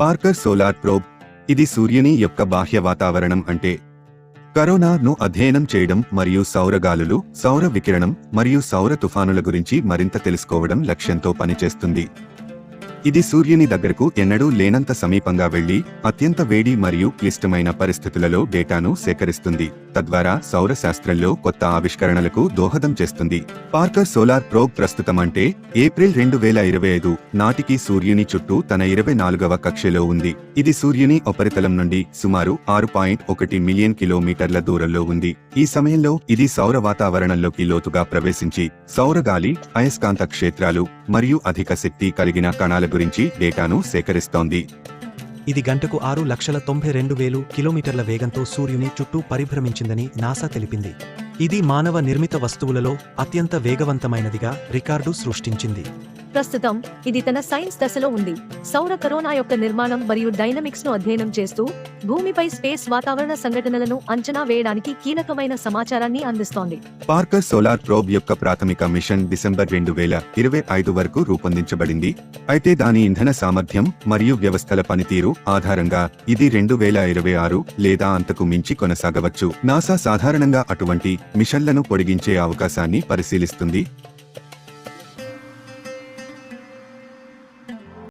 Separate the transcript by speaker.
Speaker 1: Parker solar probe ఇది సూర్యుని యొక్క బాహ్య వాతావరణం అంటే కరోనాను అధ్యయనం చేయడం మరియు సౌరగాలులు సౌర వికిరణం మరియు సౌర తుఫానుల గురించి మరింత తెలుసుకోవడం లక్ష్యంతో పనిచేస్తుంది. ఇది సూర్యుని దగ్గరకు ఎన్నడూ లేనంత సమీపంగా వెళ్ళి అత్యంత వేడి మరియు క్లిష్టమైన పరిస్థితులలో డేటాను సేకరిస్తుంది. తద్వారా సౌర శాస్త్రంలో కొత్త ఆవిష్కరణలకు దోహదం చేస్తుంది. పార్కర్ సోలార్ ప్రోబ్ ప్రస్తుతం అంటే ఏప్రిల్ రెండు వేల ఇరవై ఐదు నాటికి సూర్యుని చుట్టూ తన ఇరవై నాలుగవ కక్షలో ఉంది. ఇది సూర్యుని ఉపరితలం నుండి సుమారు ఆరు పాయింట్ ఒకటి మిలియన్ కిలోమీటర్ల దూరంలో ఉంది. ఈ సమయంలో ఇది సౌర వాతావరణంలోకి లోతుగా ప్రవేశించి సౌర గాలి అయస్కాంత క్షేత్రాలు మరియు అధిక శక్తి కలిగిన కణాల గురించి డేటాను సేకరిస్తోంది.
Speaker 2: ఇది గంటకు ఆరు లక్షల తొంభై రెండు వేలు కిలోమీటర్ల వేగంతో సూర్యుని చుట్టూ పరిభ్రమించిందని నాసా తెలిపింది. ఇది మానవ నిర్మిత వస్తువులలో అత్యంత వేగవంతమైనదిగా రికార్డు సృష్టించింది.
Speaker 3: ప్రస్తుతం ఇది తన సైన్స్ దశలో ఉంది. సౌర కరోనా యొక్క నిర్మాణం మరియు డైనమిక్స్ను అధ్యయనం చేస్తూ భూమిపై స్పేస్ వాతావరణ సంఘటనలను అంచనా వేయడానికి కీలకమైన సమాచారాన్ని అందిస్తోంది.
Speaker 1: పార్కర్ సోలార్ ప్రోబ్ యొక్క ప్రాథమిక మిషన్ డిసెంబర్ రెండు వేల ఇరవై ఐదు వరకు రూపొందించబడింది. అయితే దాని ఇంధన సామర్థ్యం మరియు వ్యవస్థల పనితీరు ఆధారంగా ఇది రెండు వేల ఇరవై ఆరు లేదా అంతకు మించి కొనసాగవచ్చు. నాసా సాధారణంగా అటువంటి మిషన్లను పొడిగించే అవకాశాన్ని పరిశీలిస్తుంది.